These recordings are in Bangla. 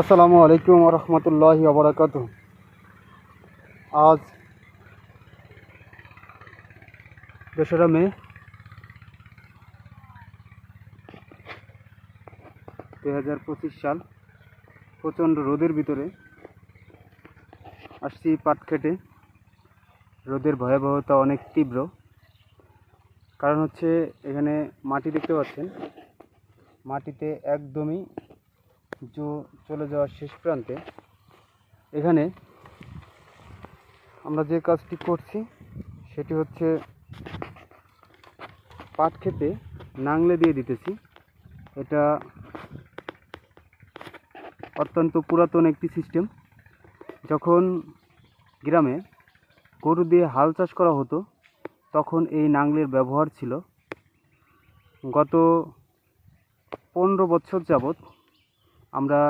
আসসালামু আলাইকুম রহমতুল্লাহ আবরাকাত আজ দোসরা মে দু হাজার পঁচিশ সাল প্রচণ্ড রোদের ভিতরে আসছি পাট খেটে রোদের ভয়াবহতা অনেক তীব্র। কারণ হচ্ছে এখানে মাটি দেখতে পাচ্ছেন। মাটিতে একদমই জো চলে যাওয়ার শেষ প্রান্তে এখানে আমরা যে কাজটি করছি, সেটি হচ্ছে পাট খেতে নাংলে দিয়ে দিতেছি। এটা অত্যন্ত পুরাতন একটি সিস্টেম। যখন গ্রামে গরু দিয়ে হাল চাষ করা হতো, তখন এই নাংলের ব্যবহার ছিল। গত পনেরো বছর যাবৎ আমরা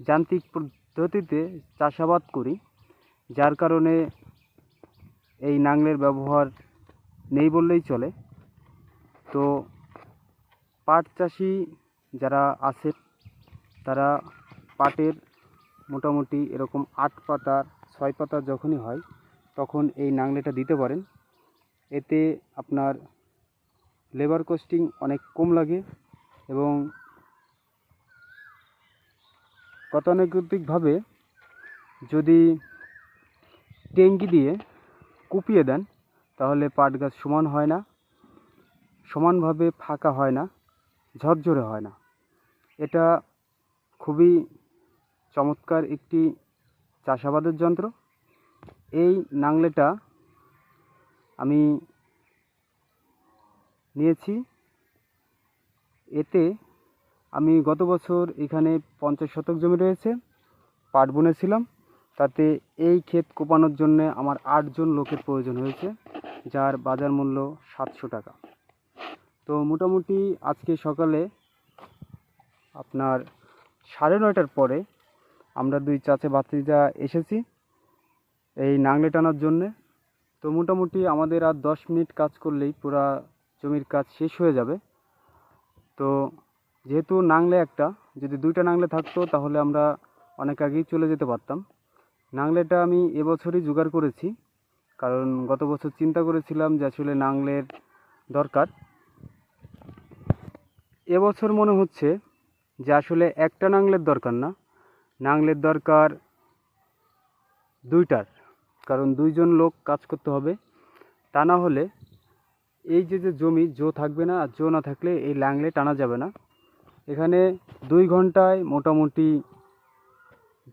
যান্ত্রিক পদ্ধতিতে চাষাবাদ করি, যার কারণে এই নাংলের ব্যবহার নেই বললেই চলে। তো পাট চাষি যারা আছে তারা পাটের মোটামুটি এরকম আট পাতার ছয় পাতা যখনই হয়, তখন এই নাংলেটা দিতে পারেন। এতে আপনার লেবার কস্টিং অনেক কম লাগে এবং গতানুগতিকভাবে যদি ট্যাঙ্কি দিয়ে কুপিয়ে দেন, তাহলে পাট গাছ সমান হয় না, সমানভাবে ফাঁকা হয় না, ঝরঝরে হয় না। এটা খুবই চমৎকার একটি চাষাবাদের যন্ত্র। এই নাংলেটা আমি নিয়েছি। এতে আমি গত বছর এখানে পঞ্চাশ শতক জমি রয়েছে, পাট বুনেছিলাম। তাতে এই ক্ষেত কোপানোর জন্য আমার আটজন লোকের প্রয়োজন হয়েছে, যার বাজার মূল্য সাতশো টাকা। তো মোটামুটি আজকে সকালে আপনার সাড়ে নয়টার পরে আমরা দুই চাচে বাতিজা এসেছি এই নাংলে টানার জন্যে। তো মোটামুটি আমাদের আর দশ মিনিট কাজ করলেই পুরা জমির কাজ শেষ হয়ে যাবে। তো যেহেতু নাংলে একটা, যদি দুইটা নাংলে থাকতো, তাহলে আমরা অনেক আগেই চলে যেতে পারতাম। নাংলেটা আমি এবছরই জোগাড় করেছি, কারণ গত বছর চিন্তা করেছিলাম যে আসলে নাংলের দরকার। এবছর মনে হচ্ছে যে আসলে একটা নাংলের দরকার না নাংলের দরকার দুইটার, কারণ দুইজন লোক কাজ করতে হবে। তা না হলে এই যে যে জমি, জো থাকবে না আর জো না থাকলে এই ল্যাংলে টানা যাবে না। এখানে দুই ঘন্টায় মোটামুটি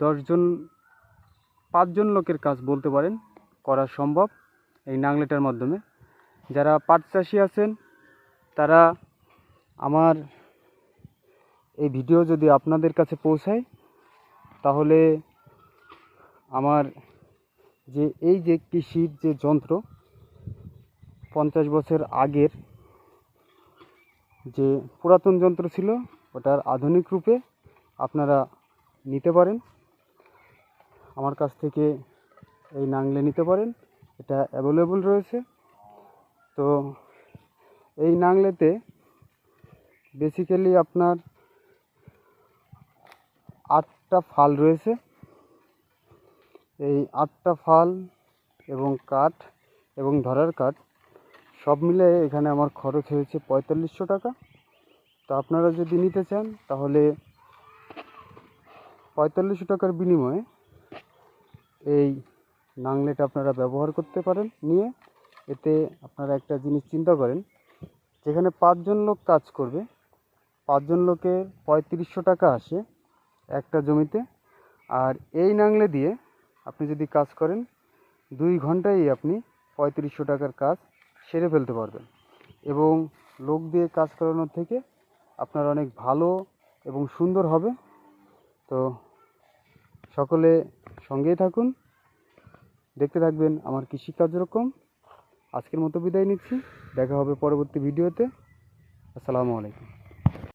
দশজন, পাঁচজন লোকের কাজ বলতে পারেন করা সম্ভব এই নাংলেটার মাধ্যমে। যারা পাট চাষি আছেন, তারা আমার এই ভিডিও যদি আপনাদের কাছে পৌঁছায়, তাহলে আমার যে এই যে কৃষির যে যন্ত্র, পঞ্চাশ বছর আগের যে পুরাতন যন্ত্র ছিল ওটার আধুনিক রূপে আপনারা নিতে পারেন। আমার কাছ থেকে এই নাংলে নিতে পারেন। এটা অ্যাভেলেবল রয়েছে। তো এই নাংলেতে বেসিক্যালি আপনার আটটা ফাল রয়েছে। এই আটটা ফাল এবং কাঠ এবং ধরার কাঠ সব মিলে এখানে আমার খরচ হয়েছে পঁয়তাল্লিশশো টাকা। তো আপনারা যদি নিতে চান, তাহলে পঁয়তাল্লিশশো টাকার বিনিময়ে এই নাংলেটা আপনারা ব্যবহার করতে পারেন। নিয়ে এতে আপনারা একটা জিনিস চিন্তা করেন, যেখানে পাঁচজন লোক কাজ করবে, পাঁচজন লোকের পঁয়ত্রিশশো টাকা আসে একটা জমিতে। আর এই নাংলে দিয়ে আপনি যদি কাজ করেন, দুই ঘন্টায় আপনি পঁয়ত্রিশশো টাকার কাজ সেরে ফেলতে পারবেন। এবং লোক দিয়ে কাজ করানোর থেকে আপনার অনেক ভালো এবং সুন্দর হবে। তো সকলে সঙ্গেই থাকুন। দেখতে থাকবেন আমার কৃষি কার্যক্রম। আজকের মতো বিদায় নিচ্ছি। দেখা হবে পরবর্তী ভিডিওতে। আসসালামু আলাইকুম।